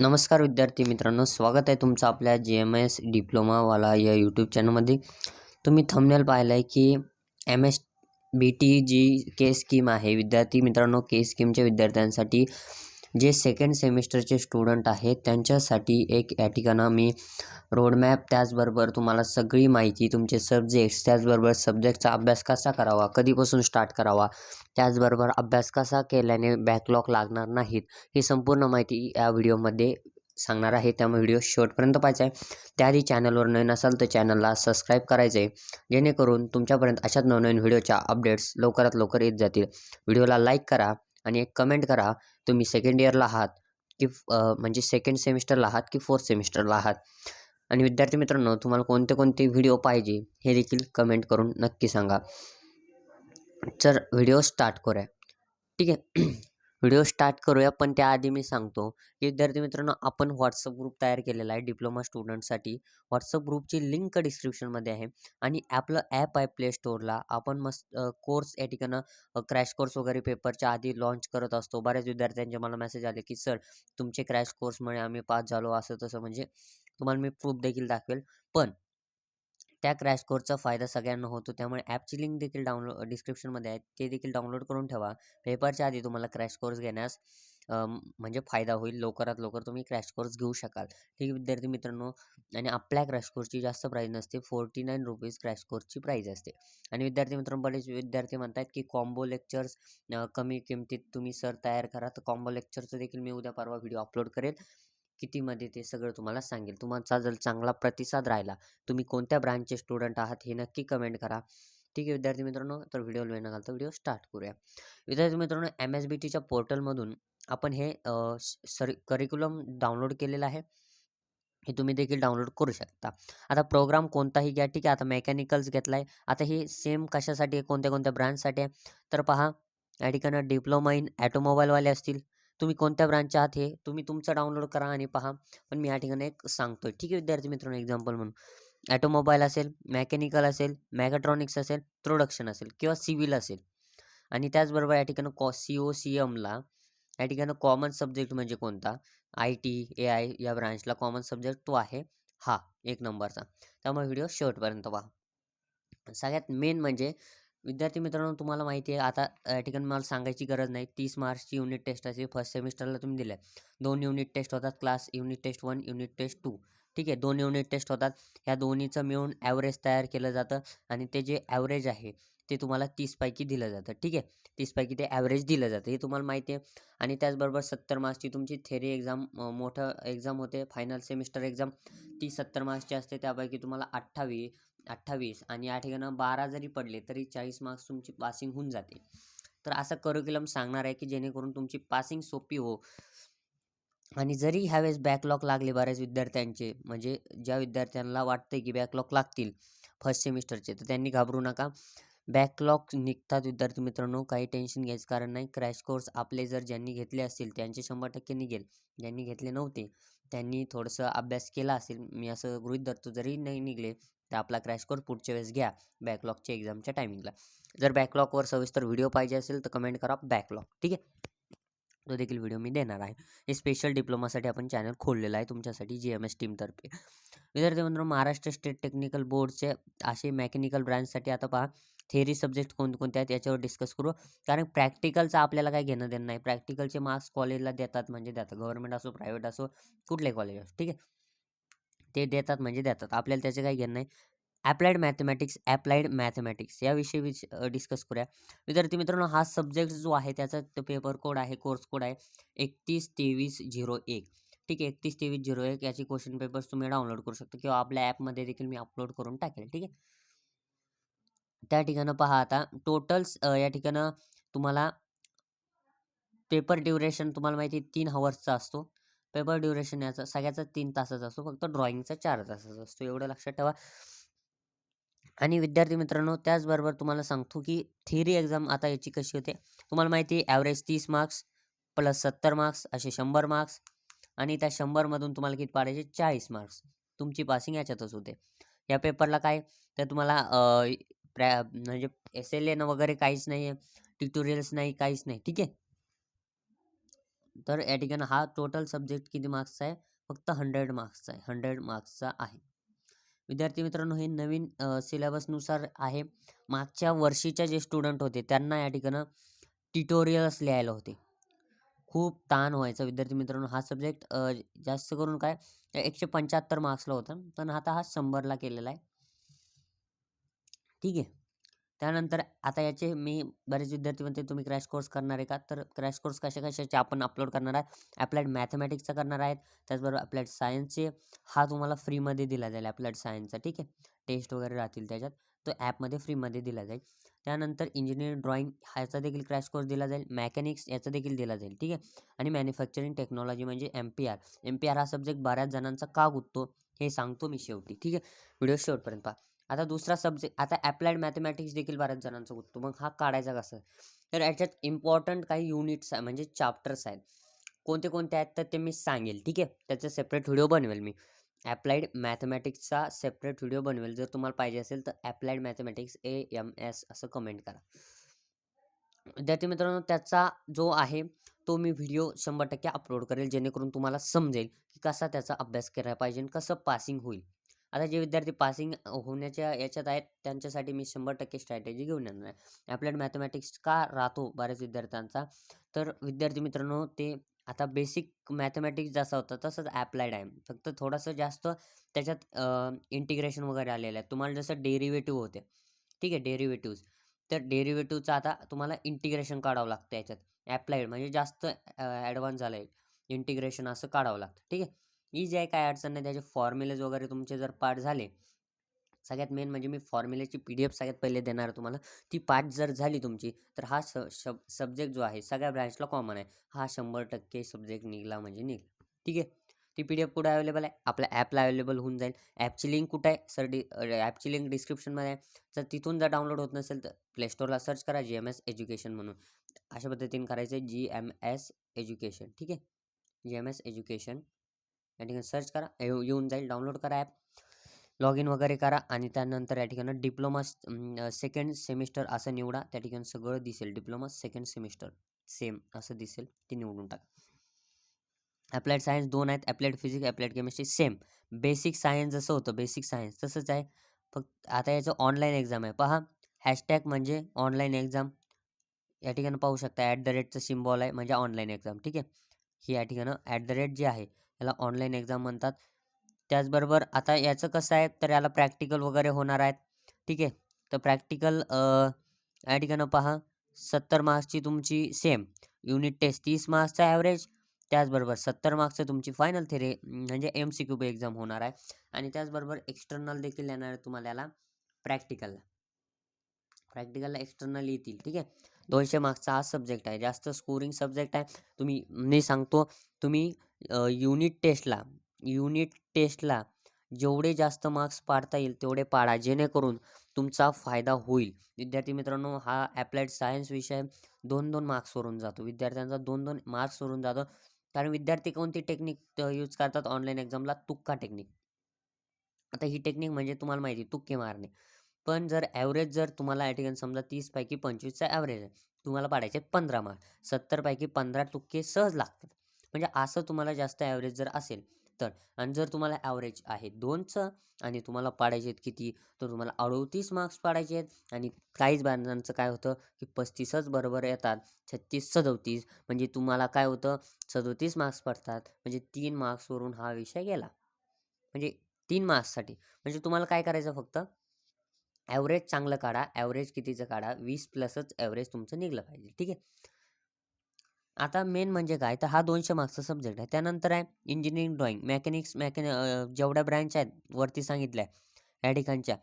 नमस्कार विद्यार्थी मित्रांनो स्वागत आहे तुमचं आपल्या जी एम एस डिप्लोमावाला या यूट्यूब चॅनलमध्ये तुम्ही थंबनेल पाहिलं आहे की M S B T G K scheme आहे. विद्यार्थी मित्रांनो के स्कीमच्या विद्यार्थ्यांसाठी जे सेकंड सेमिस्टरचे स्टुडंट आहेत त्यांच्यासाठी एक या ठिकाणं मी रोडमॅप त्याचबरोबर तुम्हाला सगळी माहिती तुमचे सब्जेक्ट्स त्याचबरोबर सब्जेक्टचा अभ्यास कसा करावा कधीपासून स्टार्ट करावा त्याचबरोबर अभ्यास कसा केल्याने बॅकलॉग लागणार नाहीत ही संपूर्ण माहिती या व्हिडिओमध्ये सांगणार आहे. त्यामुळे व्हिडिओ शेवटपर्यंत पाहायचा आहे. त्याआधी चॅनलवर नवीन असाल तर चॅनलला सबस्क्राईब करायचं आहे जेणेकरून तुमच्यापर्यंत अशाच नवनवीन व्हिडिओच्या अपडेट्स लवकरात लवकर येत जातील. व्हिडिओला लाईक करा. आणि एक कमेंट करा तुम्ही सेकंड इयरला आहात की म्हणजे सेकंड सेमिस्टरला आहात की फोर्थ सेमिस्टरला आहात? आणि विद्यार्थी मित्रांनो तुम्हाला कोणते कोणते व्हिडिओ पाहिजे हे देखील कमेंट करून नक्की सांगा. तर व्हिडिओ स्टार्ट करूया. ठीक आहे? व्हिडिओ स्टार्ट करूया. पण त्याआधी मी सांगतो की विद्यार्थी मित्रांनो आपण व्हॉट्सअप ग्रुप तयार केलेला आहे डिप्लोमा स्टुडंटसाठी. व्हॉट्सअप ग्रुपची लिंक डिस्क्रिप्शनमध्ये आहे. आणि आपलं ॲप आहे प्ले स्टोअरला आपण मस्त कोर्स या ठिकाणं क्रॅश कोर्स वगैरे पेपरच्या आधी लॉन्च करत असतो. बऱ्याच विद्यार्थ्यांचे मला मेसेज आले की सर तुमचे क्रॅश कोर्समुळे आम्ही पास झालो. असं तसं म्हणजे तुम्हाला मी प्रूफ देखील दाखवेल. पण त्या क्रॅश कोर्सचा फायदा सगळ्यांना होतो. त्यामुळे ॲपची लिंक देखील डाउनलोड डिस्क्रिप्शनमध्ये आहे. ते देखील डाउनलोड करून ठेवा. पेपरच्या आधी तुम्हाला क्रॅश कोर्स घेण्यास म्हणजे फायदा होईल. लवकरात लवकर तुम्ही क्रॅश कोर्स घेऊ शकाल. ठीक आहे विद्यार्थी मित्रांनो? आणि आपल्या क्रॅश कोर्सची जास्त प्राईज नसते. फोर्टी नाईन रुपीज क्रॅश कोर्सची प्राईज असते. आणि विद्यार्थी मित्रांनो बरेच विद्यार्थी म्हणतात की कॉम्बो लेक्चर्स कमी किमतीत तुम्ही सर तयार करा. तर कॉम्बो लेक्चरचं देखील मी उद्या परवा व्हिडिओ अपलोड करेल. कितीमध्ये ते सगळं तुम्हाला सांगेल. तुमचा जर चांगला प्रतिसाद राहिला तुम्ही कोणत्या ब्रँडचे स्टुडंट आहात हे नक्की कमेंट करा. ठीक आहे विद्यार्थी मित्रांनो तर व्हिडिओ वेळ न घालता व्हिडिओ स्टार्ट करूया. विद्यार्थी मित्रांनो एम एस बी टीच्या पोर्टलमधून आपण हे सर करिक्युलम डाउनलोड केलेलं आहे. हे तुम्ही देखील डाउनलोड करू शकता. आता प्रोग्राम कोणताही घ्या ठीक आहे आता मेकॅनिकल्स घेतला आहे आता हे सेम कशासाठी आहे कोणत्या कोणत्या ब्रांचसाठी आहे? तर पहा या ठिकाणी डिप्लोमा इन ॲटोमोबाईलवाले असतील. तुम्ही कोणत्या ब्रांच आहात हे तुम्ही तुमचं डाउनलोड करा आणि पहा. पण मी या ठिकाणी एक सांगतो ठीक आहे विद्यार्थी मित्रांनो एक्झाम्पल म्हणून. ॲटोमोबाईल असेल मॅकॅनिकल असेल मॅकॅट्रॉनिक्स असेल प्रोडक्शन असेल किंवा सिव्हिल असेल. आणि त्याचबरोबर या ठिकाणी कॉ सी ओ सी एमला या ठिकाणी कॉमन सब्जेक्ट म्हणजे कोणता? आय टी ए आय या ब्रांचला कॉमन सब्जेक्ट तो आहे हा एक नंबरचा. त्यामुळे व्हिडिओ शेवटपर्यंत पहा. सगळ्यात मेन म्हणजे विद्यार्थी मित्रांनो तुम्हाला माहिती आहे आता या ठिकाणी मला सांगायची गरज नाही. तीस मार्चची युनिट टेस्ट असे फर्स्ट सेमिस्टरला तुम्ही दिल्या. दोन युनिट टेस्ट होतात class unit test one unit test two ठीक आहे? दोन युनिट टेस्ट होतात. ह्या दोन्हीचं मिळून ॲव्हरेज तयार केलं जातं आणि ते जे ॲव्हरेज आहे ते तुम्हाला तीसपैकी दिलं जातं ठीक आहे? तीसपैकी ते ॲव्हरेज दिलं जातं हे तुम्हाला माहिती आहे. आणि त्याचबरोबर सत्तर मार्क्सची तुमची थेरी एक्झाम मोठं एक्झाम होते फायनल सेमिस्टर एक्झाम ती सत्तर मार्क्सची असते त्यापैकी तुम्हाला अठ्ठावीस अठ्ठावीस आणि या ठिकाणं बारा जरी पडले तरी चाळीस मार्क्स तुमची पासिंग होऊन जाते. तर असं करिक्युलम सांगणार आहे की जेणेकरून तुमची पासिंग सोपी हो. आणि जरी ह्यावेळेस बॅकलॉग लागले बऱ्याच विद्यार्थ्यांचे म्हणजे ज्या विद्यार्थ्यांना वाटते की बॅकलॉग लागतील फर्स्ट सेमिस्टरचे तर त्यांनी घाबरू नका. बॅकलॉग निघतात विद्यार्थी मित्रांनो काही टेन्शन घ्यायचं कारण नाही. क्रॅश कोर्स आपले जर ज्यांनी घेतले असतील त्यांचे शंभर टक्के निघेल. ज्यांनी घेतले नव्हते त्यांनी थोडंसं अभ्यास केला असेल मी असं गृहित धरतो जरी नाही निघले तर आपला क्रॅश कोर्स पुढच्या वेळेस घ्या बॅकलॉगच्या एक्झामच्या टायमिंगला. जर बॅकलॉगवर सविस्तर व्हिडिओ पाहिजे असेल तर कमेंट करा बॅकलॉग ठीक आहे? तो देखील व्हिडिओ मी देणार आहे. हे स्पेशल डिप्लोमासाठी आपण चॅनल खोललेलं आहे तुमच्यासाठी जी एम एस टीमतर्फे. विद्यार्थी मित्रांनो महाराष्ट्र स्टेट टेक्निकल बोर्डचे असे मेकॅनिकल ब्रँचसाठी आता पहा थेरी सब्जेक्ट कोणकोणते आहेत याच्यावर डिस्कस करू. कारण प्रॅक्टिकलचं आपल्याला काय घेणं देणं नाही. प्रॅक्टिकलचे मार्क्स कॉलेजला देतात म्हणजे देतात. गव्हर्नमेंट असो प्रायव्हेट असो कुठले कॉलेज असो ठीक आहे? ते देतात म्हणजे देतात. आपल्याला त्याचे काही घेणं नाही. ॲप्लाइड मॅथमॅटिक्स ॲप्लाइड मॅथमॅटिक्स याविषयी विच डिस्कस करूया. विद्यार्थी मित्रांनो हा सब्जेक्ट जो आहे त्याचा पेपर कोड आहे कोर्स कोड आहे एकतीस तेवीस झिरो एक. ठीक आहे? एकतीस तेवीस झिरो एक याची क्वेश्चन पेपर्स तुम्ही डाउनलोड करू शकता किंवा आपल्या ॲपमध्ये देखील मी अपलोड करून टाकेल. ठीक आहे? त्या ठिकाणं पहा आता टोटल्स या ठिकाणं तुम्हाला पेपर ड्युरेशन तुम्हाला माहिती आहे तीन हवर्सचा असतो. पेपर ड्युरेशन याचा सगळ्याचा तीन तासाचा असतो फक्त ड्रॉइंगचा चार तासाचा असतो एवढं लक्षात ठेवा. आणि विद्यार्थी मित्रांनो त्याचबरोबर तुम्हाला सांगतो की थिअरी एक्झाम आता याची कशी होते तुम्हाला माहिती आहे ॲव्हरेज तीस मार्क्स प्लस सत्तर मार्क्स असे शंभर मार्क्स आणि त्या शंभरमधून तुम्हाला किती पाडायचे चाळीस मार्क्स तुमची पासिंग याच्यातच होते. या पेपरला काय तर तुम्हाला प्रॅ म्हणजे एस एल एन वगैरे काहीच नाही आहे ट्युटोरियल्स नाही काहीच नाही ठीक आहे? तर या ठिकाणी हा टोटल सब्जेक्ट किती मार्क्सचा आहे? फक्त हंड्रेड मार्क्सचा आहे हंड्रेड मार्क्सचा आहे. विद्यार्थी मित्रांनो हे नवीन सिलेबसनुसार आहे. मागच्या वर्षीच्या जे स्टुडंट होते त्यांना या ठिकाणं ट्युटोरियल्स लिहायला होते. खूप ताण व्हायचा विद्यार्थी मित्रांनो हा सब्जेक्ट जास्त करून काय एकशे पंच्याहत्तर मार्क्सला होता. पण आता हा शंभरला केलेला आहे. ठीक आहे. त्यानंतर आता याचे मी बरेच विद्यार्थी म्हणते तुम्ही क्रॅश कोर्स करणार आहे का? तर क्रॅश कोर्स कशा कशाचे आपण अपलोड करणार आहे ॲप्लाइड मॅथमॅटिक्सचा करणार आहेत. त्याचबरोबर अप्लाइड सायन्सचे हा तुम्हाला फ्रीमध्ये दिला जाईल अप्लाइड सायन्सचा. ठीक आहे. टेस्ट वगैरे राहतील त्याच्यात. तो ॲपमध्ये फ्रीमध्ये दिला जाईल. त्यानंतर इंजिनिअरिंग ड्रॉइंग ह्याचा देखील क्रॅश कोर्स दिला जाईल. मॅकॅनिक्स याचा देखील दिला जाईल. ठीक आहे. आणि मॅन्युफॅक्चरिंग टेक्नॉलॉजी म्हणजे M P R. M P R हा सब्जेक्ट बऱ्याच जणांचा का गुंततो हे सांगतो मी शेवटी. ठीक आहे. व्हिडिओ शेवटपर्यंत पहा. आता दुसरा सब्जेक्ट आता ॲप्लाइड मॅथमॅटिक्स देखील बऱ्याच जणांचा गुंततो मग हा काढायचा कसं? तर याच्यात इम्पॉर्टंट काही युनिट्स आहे म्हणजे चॅप्टर्स आहेत. कोणते कोणते आहेत तर ते मी सांगेल ठीक आहे? त्याचं सेपरेट व्हिडिओ बनवेल मी. ॲप्लाइड मॅथमॅटिक्सचा सेपरेट व्हिडिओ बनवेल. जर तुम्हाला पाहिजे असेल तर applied mathematics A M S असं कमेंट करा. विद्यार्थी मित्रांनो त्याचा जो आहे तो मी व्हिडिओ शंभर टक्के अपलोड करेल जेणेकरून तुम्हाला समजेल की कसा त्याचा अभ्यास करायला पाहिजे आणि कसं पासिंग होईल. आता जे विद्यार्थी पासिंग होण्याच्या याच्यात आहेत त्यांच्यासाठी मी शंभर टक्के स्ट्रॅटेजी घेऊन येणार आहे. ॲप्लाइड मॅथमॅटिक्स का राहतो बऱ्याच विद्यार्थ्यांचा? तर विद्यार्थी मित्रांनो ते आता बेसिक मॅथमॅटिक्स जसा होता तसंच ॲप्लाइड आहे. फक्त थोडंसं जास्त त्याच्यात इंटिग्रेशन वगैरे आलेलं आहे. तुम्हाला जसं डेरिवेटिव्ह होते. ठीक आहे डेरिवेटिव्ज तर डेरिवेटिव्हचं आता तुम्हाला इंटिग्रेशन काढावं लागतं याच्यात. ॲप्लाइड म्हणजे जास्त ॲडव्हान्स झालं आहे इंटिग्रेशन असं काढावं लागतं. ठीक आहे? इजी आहे काय अडचण नाही. त्याचे फॉर्म्युलेज वगैरे तुमचे जर पाठ झाले सगळ्यात मेन म्हणजे मी फॉर्म्युलेची पी डी एफ सगळ्यात पहिले देणार आहे तुम्हाला. ती पाठ जर झाली तुमची तर हा स शब सब्जेक्ट जो आहे सगळ्या ब्रँचला कॉमन आहे. हा शंभर टक्के सब्जेक्ट निघला म्हणजे निघला. ठीक आहे? ती पी डी एफ कुठं अवेलेबल आहे? आपल्या ॲपला अवेलेबल होऊन जाईल. ॲपची लिंक कुठं आहे? सर डी ॲपची लिंक डिस्क्रिप्शनमध्ये आहे. जर तिथून जर डाउनलोड होत नसेल तर प्लेस्टोरला सर्च करा जी एम एस एज्युकेशन म्हणून. अशा पद्धतीने करायचं आहे जी एम एस एज्युकेशन. ठीक आहे? G M S education. या ठिकाणी सर्च करा. येऊन जाईल. डाउनलोड करा ॲप लॉग इन वगैरे करा आणि त्यानंतर या ठिकाणी डिप्लोमा सेकंड सेमिस्टर असं निवडा. त्या ठिकाणी सगळं दिसेल. डिप्लोमा सेकंड सेमिस्टर सेम असं दिसेल. ते निवडून टाका. ॲप्लाइड सायन्स दोन आहेत. Applied physics applied chemistry same basic science जसं होतं बेसिक सायन्स तसंच आहे. फक्त आता याचं ऑनलाईन एक्झाम आहे. पहा. हॅशटॅग म्हणजे ऑनलाईन एक्झाम या ठिकाणी पाहू शकता. ॲट द रेटचं सिम्बॉल आहे. म्हणजे ऑनलाईन एक्झाम ठीक आहे? ही या ठिकाणं ॲट द रेट जे आहे याला ऑनलाईन एक्झाम म्हणतात. त्याचबरोबर आता याचं कसं आहे तर याला प्रॅक्टिकल वगैरे होणार आहेत. ठीक आहे? तर प्रॅक्टिकल या ठिकाणं पहा. सत्तर मार्क्सची तुमची सेम. युनिट टेस्ट तीस मार्क्सचा ॲव्हरेज. त्याचबरोबर सत्तर मार्क्सचं तुमची फायनल थेरी म्हणजे एम सी क्यू एक्झाम होणार आहे. आणि त्याचबरोबर एक्सटर्नल देखील येणार आहे तुम्हाला याला प्रॅक्टिकलला प्रॅक्टिकलला एक्सटर्नल येतील. ठीक आहे? दोनशे मार्क्सचा हा सब्जेक्ट आहे. जास्त स्कोरिंग सब्जेक्ट आहे. तुम्ही मी सांगतो तुम्ही युनिट टेस्टला युनिट टेस्टला जेवढे जास्त मार्क्स पाडता येईल तेवढे पाडा जेणेकरून तुमचा फायदा होईल. विद्यार्थी मित्रांनो हा ॲप्लाइड सायन्स विषय दोन दोन मार्क्सवरून जातो. विद्यार्थ्यांचा दोन दोन मार्क्सवरून जातो. कारण विद्यार्थी कोणती टेक्निक यूज करतात? ऑनलाईन एक्झामला तुक्का टेक्निक आता ही टेक्निक म्हणजे तुम्हाला माहिती तुक्के मारणे. पण जर ॲव्हरेज जर तुम्हाला या ठिकाणी समजा तीसपैकी पंचवीसचा ॲव्हरेज आहे तुम्हाला पाडायचे पंधरा मार्क सत्तरपैकी पंधरा तुक्के सहज लागतात. म्हणजे असं तुम्हाला जास्त ॲव्हरेज जर असेल तर. आणि जर तुम्हाला ॲव्हरेज आहे दोनचं आणि तुम्हाला पाडायचे आहेत किती तर तुम्हाला अडतीस मार्क्स पाडायचे आहेत. आणि काहीच बांधांचं काय होतं की पस्तीसच बरोबर येतात छत्तीस सदोतीस. म्हणजे तुम्हाला काय होतं सदोतीस मार्क्स पडतात. म्हणजे तीन मार्क्सवरून हा विषय गेला. म्हणजे तीन मार्क्ससाठी म्हणजे तुम्हाला काय करायचं फक्त? ॲव्हरेज चांगलं काढा ॲव्हरेज कितीचं काढा वीस प्लसच ॲव्हरेज तुमचं निघलं पाहिजे. ठीक आहे? आता मेन म्हणजे काय? तर हा दोनशे मार्क्सचा सब्जेक्ट आहे. त्यानंतर आहे इंजिनिअरिंग ड्रॉइंग मॅकॅनिक्स मेकॅनि जेवढ्या ब्रँच आहेत वरती सांगितल्या या ठिकाणच्या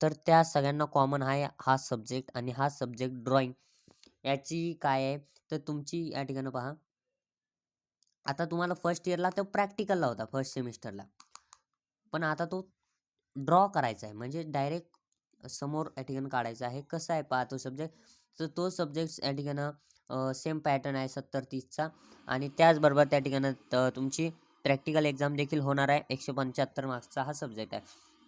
तर त्या सगळ्यांना कॉमन आहे हा सब्जेक्ट आणि हा सब्जेक्ट ड्रॉइंग. याची काय आहे? तर तुमची या ठिकाणी पहा. आता तुम्हाला फर्स्ट इयरला तो प्रॅक्टिकलला होता फर्स्ट सेमिस्टरला पण आता तो ड्रॉ करायचा आहे. म्हणजे डायरेक्ट समोर या ठिकाणी काढायचा आहे. कसं आहे पहा तो सब्जेक्ट तर तो सब्जेक्ट या ठिकाणं सेम पॅटर्न आहे सत्तर तीसचा. आणि त्याचबरोबर त्या ठिकाणात तुमची प्रॅक्टिकल एक्झाम देखील होणार आहे. एकशे पंच्याहत्तर मार्क्सचा हा सब्जेक्ट आहे.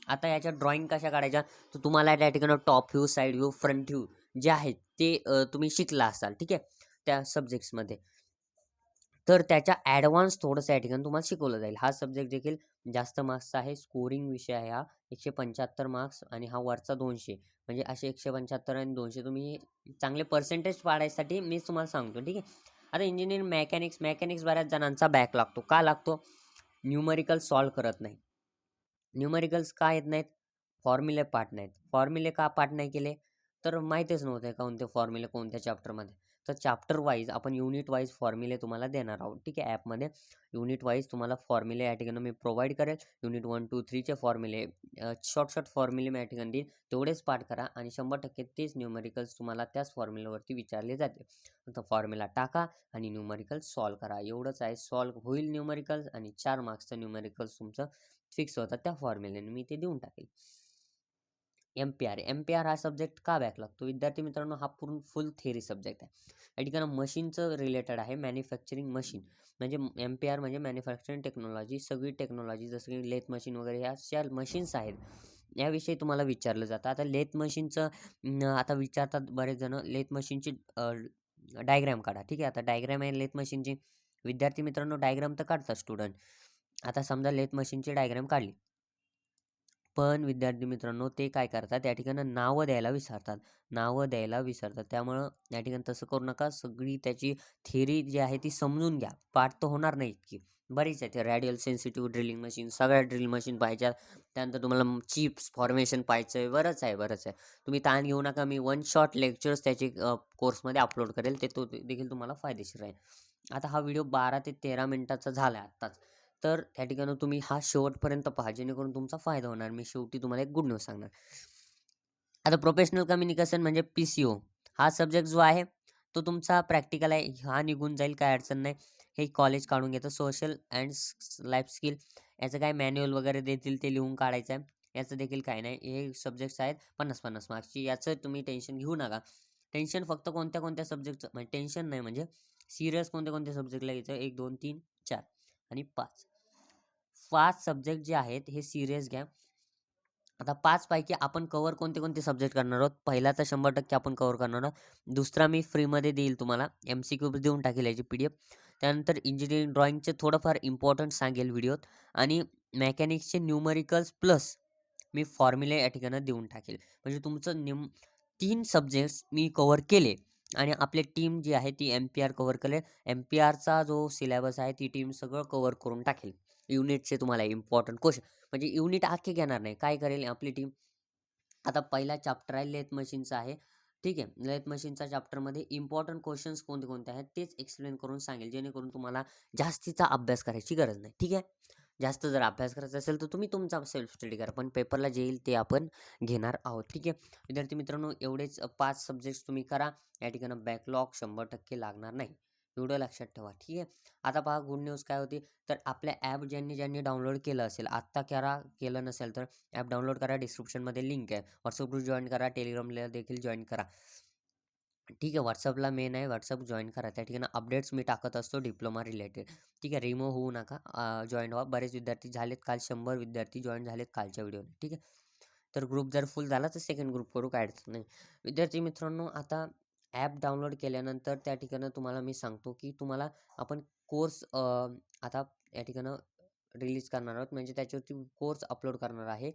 आता याच्या ड्रॉइंग कशा काढायच्या? तर तुम्हाला त्या ठिकाणं top view side view front view जे आहेत ते तुम्ही शिकला असाल ठीक आहे? त्या सब्जेक्ट्समध्ये तर त्याच्या ॲडव्हान्स थोडंसं या ठिकाणी तुम्हाला शिकवलं जाईल. हा सब्जेक्ट देखील जास्त मार्क्सचा आहे स्कोरिंग विषय आहे हा एकशे पंच्याहत्तर मार्क्स आणि हा वरचा दोनशे. म्हणजे असे एकशे पंच्याहत्तर आणि दोनशे तुम्ही चांगले पर्सेंटेज पाडायसाठी मीच तुम्हाला सांगतो ठीक आहे? आता इंजिनिअरिंग मेकॅनिक्स मेकॅनिक्स बऱ्याच जणांचा बॅक लागतो. का लागतो? न्यूमरिकल सॉल्व करत नाही न्यूमरिकल्स का येत नाहीत? फॉर्म्युले पाठ नाहीत. फॉर्म्युले का पाठ नाही केले? तर माहीतच नव्हते कोणते फॉर्म्युले कोणत्या चॅप्टरमध्ये तर चॅप्टर वाईज आपण युनिट वाईज फॉर्म्युले तुम्हाला देणार आहोत. ठीक आहे? ॲपमध्ये युनिट वाईज तुम्हाला फॉर्म्युले या ठिकाणी मी प्रोव्हाइड करेल. युनिट वन टू थ्रीचे फॉर्म्युले शॉर्ट शॉर्ट फॉर्म्युले मी या ठिकाणी देईन. तेवढेच पाठ करा आणि शंभर टक्के तेच न्यूमेरिकल्स तुम्हाला त्याच फॉर्म्युल्यावरती विचारले जाते तर फॉर्म्युला टाका आणि न्यूमरिकल्स सॉल्व करा. एवढंच आहे. सॉल्व होईल न्यूमेरिकल्स आणि चार मार्क्सचं न्यूमेरिकल्स तुमचं फिक्स होतं त्या फॉर्म्युलेने मी ते देऊन टाकेल. M P R M P R हा सब्जेक्ट का बॅक लागतो विद्यार्थी मित्रांनो हा पूर्ण फुल थेरी सब्जेक्ट आहे. या ठिकाणी मशीनचं रिलेटेड आहे मॅन्युफॅक्चरिंग मशीन म्हणजे एम पी आर म्हणजे मॅन्युफॅक्चरिंग टेक्नॉलॉजी सगळी टेक्नॉलॉजी जसं की लेथ मशीन वगैरे ह्या ज्या मशीन्स आहेत याविषयी तुम्हाला विचारलं जातं. आता लेथ मशीनचं आता विचारतात बरेच जण लेथ मशीनची डायग्रॅम काढा. ठीक आहे? आता डायग्रॅम आहे लेथ मशीनची विद्यार्थी मित्रांनो डायग्राम तर काढतात स्टुडंट आता समजा लेथ मशीनची डायग्राम काढली. पण विद्यार्थी मित्रांनो ते काय करतात या ठिकाणी नावं द्यायला विसरतात. नावं द्यायला विसरतात. त्यामुळं या ठिकाणी तसं करू नका. सगळी त्याची थिअरी जी आहे ती समजून घ्या. पाठ तर होणार नाही इतकी. बरीच आहे ते रॅडियल सेन्सिटिव्ह ड्रिलिंग मशीन सगळ्या ड्रिल मशीन पाहिजे त्यानंतर तुम्हाला चिप्स फॉर्मेशन पाहायचं आहे बरंच आहे बरंच आहे. तुम्ही ताण घेऊ नका. मी वन शॉट लेक्चर्स त्याचे कोर्समध्ये अपलोड करेल. ते तो देखील तुम्हाला फायदेशीर राहील. आता हा व्हिडिओ बारा ते तेरा मिनटाचा झाला आहे आत्ताच. तर त्या ठिकाणी तुम्ही हा शेवटपर्यंत पहा जेणेकरून तुमचा फायदा होणार. मी शेवटी तुम्हाला एक गुड न्यूज सांगणार. आता प्रोफेशनल कम्युनिकेशन म्हणजे पी सी ओ हा सब्जेक्ट जो आहे तो तुमचा प्रॅक्टिकल आहे. हा निघून जाईल काय अडचण नाही. हे कॉलेज काढून घेतं. सोशल अँड लाईफ स्किल याचं काय मॅन्युअल वगैरे देतील ते लिहून काढायचं आहे. याचं देखील काय नाही. हे सब्जेक्ट्स आहेत पन्नास पन्नास मार्क्सची याचं तुम्ही टेन्शन घेऊ नका. टेन्शन फक्त कोणत्या कोणत्या सब्जेक्टचं म्हणजे टेन्शन नाही म्हणजे सिरियस कोणत्या कोणत्या सब्जेक्टला घ्यायचं? एक दोन तीन चार आणि पाच. पाच सब्जेक्ट जे आहेत हे सिरियस घ्या. आता पाचपैकी आपण कवर कोणते कोणते सब्जेक्ट करणार आहोत? पहिला तर शंभर टक्के आपण कवर करणार आहोत. दुसरा मी फ्रीमध्ये देईल तुम्हाला. एम सी क्यू देऊन टाकेल याची पी डी एफ त्यानंतर इंजिनिअरिंग ड्रॉइंगचे थोडंफार इम्पॉर्टंट सांगेल व्हिडिओत आणि मेकॅनिक्सचे न्यूमरिकल्स प्लस मी फॉर्म्युले या ठिकाणी देऊन टाकेल. म्हणजे तुमचं निम तीन सब्जेक्ट्स मी कवर केले आणि आपली टीम जी आहे ती एम पी आर कवर करेल एम पी आरचा जो सिलेबस आहे ती टीम सगळं कवर करून टाकेल. युनिटचे तुम्हाला इम्पॉर्टंट क्वेश्चन म्हणजे युनिट आखे घेणार नाही. काय करेल आपली टीम? आता पहिला चॅप्टर आहे लेथ मशीनचा आहे. ठीक आहे. लेथ मशीनच्या चॅप्टरमध्ये इम्पॉर्टंट क्वेश्चन्स कोणते कोणते आहेत तेच एक्सप्लेन करून सांगेल जेणेकरून तुम्हाला जास्तीचा अभ्यास करायची गरज नाही. ठीक आहे? जास्त जर अभ्यास करायचा असेल तर तुम्ही तुमचा सेल्फ स्टडी करा पण पेपरला जे येईल ते आपण घेणार आहोत. ठीक आहे? विद्यार्थी मित्रांनो एवढेच पाच सब्जेक्ट्स तुम्ही करा. या ठिकाणी बॅकलॉग शंभर टक्के लागणार नाही. एवढं लक्षात ठेवा ठीक आहे? आता पहा गुड न्यूज काय होती? तर आपल्या ॲप ज्यांनी ज्यांनी डाउनलोड केलं असेल आत्ता करा केलं नसेल तर ॲप डाउनलोड करा डिस्क्रिप्शनमध्ये लिंक आहे. व्हॉट्सअप ग्रुप जॉईन करा टेलिग्रामला देखील जॉईन करा. ठीक आहे व्हॉट्सअपला मेन आहे व्हॉट्सअप जॉईन करा. त्या ठिकाणी अपडेट्स मी टाकत असतो डिप्लोमा रिलेटेड ठीक आहे रिमूव्ह होऊ नका जॉईन व्हा. बरेच विद्यार्थी झालेत काल शंभर विद्यार्थी जॉईन झालेत कालच्या व्हिडिओने ठीक आहे? तर ग्रुप जर फुल झाला तर सेकंड ग्रुप करू काय अडचण नाही. विद्यार्थी मित्रांनो आता ॲप डाउनलोड केल्यानंतर त्या ठिकाणी तुम्हाला मी सांगतो की तुम्हाला आपण कोर्स आता या ठिकाणं रिलीज करणार आहोत. म्हणजे त्याच्यावरती कोर्स अपलोड करणार आहे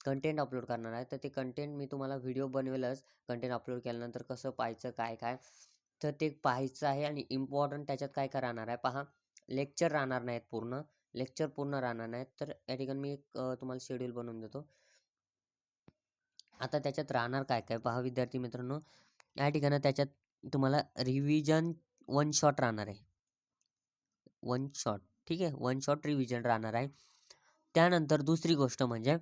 कंटेंट अपलोड करणार आहे. तर ते कंटेंट मी तुम्हाला व्हिडिओ बनवेलच. कंटेंट अपलोड केल्यानंतर कसं पाहायचं काय काय? तर ते पाहायचं आहे आणि इम्पॉर्टंट त्याच्यात काय काय राहणार आहे? पहा लेक्चर राहणार नाहीत पूर्ण. लेक्चर पूर्ण राहणार नाहीत. तर या ठिकाणी मी एक तुम्हाला शेड्यूल बनवून देतो. आता त्याच्यात राहणार काय काय? पहा विद्यार्थी मित्रांनो या ठिकाणी त्याच्यात तुम्हाला रिव्हिजन वन शॉट राहणार आहे. वन शॉट ठीक आहे? वन शॉट रिव्हिजन राहणार आहे. त्यानंतर दुसरी गोष्ट म्हणजे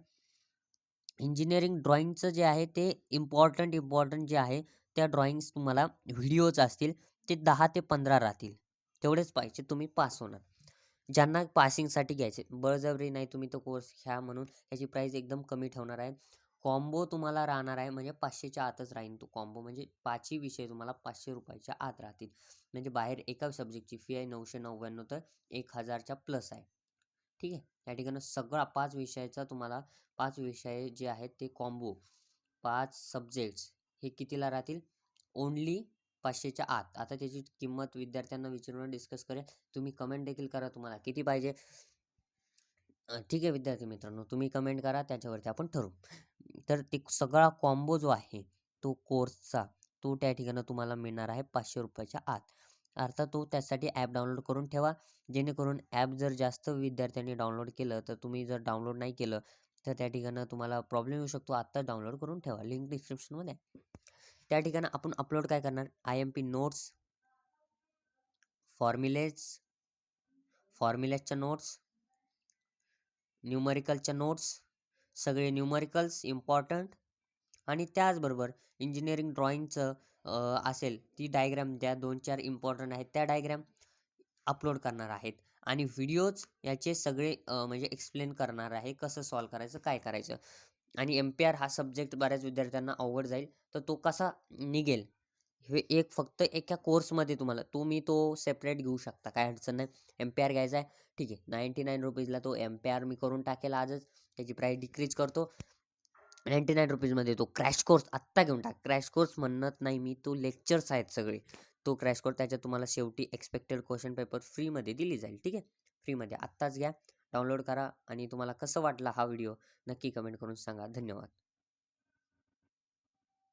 इंजिनिअरिंग ड्रॉइंगचं जे आहे ते इम्पॉर्टंट इम्पॉर्टंट जे आहे त्या ड्रॉइंग्स तुम्हाला व्हिडिओज असतील ते दहा ते पंधरा राहतील. तेवढेच पाहिजे तुम्ही पास होणार. ज्यांना पासिंगसाठी घ्यायचे बळजबरी नाही तुम्ही तो कोर्स घ्या म्हणून याची प्राईस एकदम कमी ठेवणार आहे. कॉम्बो तुम्हाला राहणार आहे म्हणजे पाचशेच्या आतच राहीन तो कॉम्बो. म्हणजे पाचही विषय तुम्हाला पाचशे रुपयाच्या आत राहतील. म्हणजे बाहेर एका सब्जेक्टची फी आहे नऊशे नव्याण्णव तर एक हजारच्या प्लस आहे. ठीक आहे? या ठिकाणी सगळा पाच विषयाचा तुम्हाला पाच विषय जे आहेत ते कॉम्बो पाच सब्जेक्ट्स हे कितीला राहतील? ओन्ली पाचशेच्या आत. आता त्याची किंमत विद्यार्थ्यांना विचारून डिस्कस करेल तुम्ही कमेंट देखील करा तुम्हाला. किती पाहिजे? ठीक आहे विद्यार्थी मित्रांनो तुम्ही कमेंट करा त्याच्यावरती आपण ठरवू. तर ते सगळा कॉम्बो जो आहे तो कोर्सचा तो त्या ठिकाणी तुम्हाला मिळणार आहे पाचशे रुपयाच्या आत. अर्थात तो त्यासाठी ॲप डाउनलोड करून ठेवा. जेणेकरून ॲप जर जास्त विद्यार्थ्यांनी डाउनलोड केलं तर तुम्ही जर डाउनलोड नाही केलं तर त्या ठिकाणी तुम्हाला प्रॉब्लेम येऊ शकतो. आत्ताच डाउनलोड करून ठेवा. लिंक डिस्क्रिप्शनमध्ये त्या ठिकाणी आपण अपलोड काय करणार? I M P notes formulas फॉर्म्युलेजच्या notes न्यूमरिकलच्या नोट्स सगळे न्यूमरिकल्स इम्पॉर्टंट आणि त्याचबरोबर इंजिनिअरिंग ड्रॉइंगचं असेल ती डायग्रॅम ज्या दोन चार इम्पॉर्टंट आहेत त्या डायग्रॅम अपलोड करणार आहेत आणि व्हिडिओज याचे सगळे म्हणजे एक्सप्लेन करणार आहे कसं सॉल्व करायचं काय करायचं आणि एम पी आर हा सब्जेक्ट बऱ्याच विद्यार्थ्यांना अवघड जाईल तर तो कसा निघेल? हे एक फक्त एका कोर्समध्ये तुम्हाला तुम्ही तो सेपरेट घेऊ शकता काय अडचण नाही. एम पी आर घ्यायचा आहे ठीक आहे नाईंटी नाईन रुपीजला तो एम पी आर मी करून टाकेल आजच त्याची प्राईस डिक्रीज करतो. नाईंटी नाईन रुपीजमध्ये तो क्रॅश कोर्स आत्ता घेऊन टाक. क्रॅश कोर्स म्हणत नाही मी तो लेक्चर्स आहेत सगळे. तो क्रॅश कोर्स त्याच्यात तुम्हाला शेवटी एक्सपेक्टेड क्वेश्चन पेपर फ्रीमध्ये दिली जाईल. ठीक आहे? फ्रीमध्ये आत्ताच घ्या. डाउनलोड करा आणि तुम्हाला कसं वाटला हा व्हिडिओ नक्की कमेंट करून सांगा. धन्यवाद.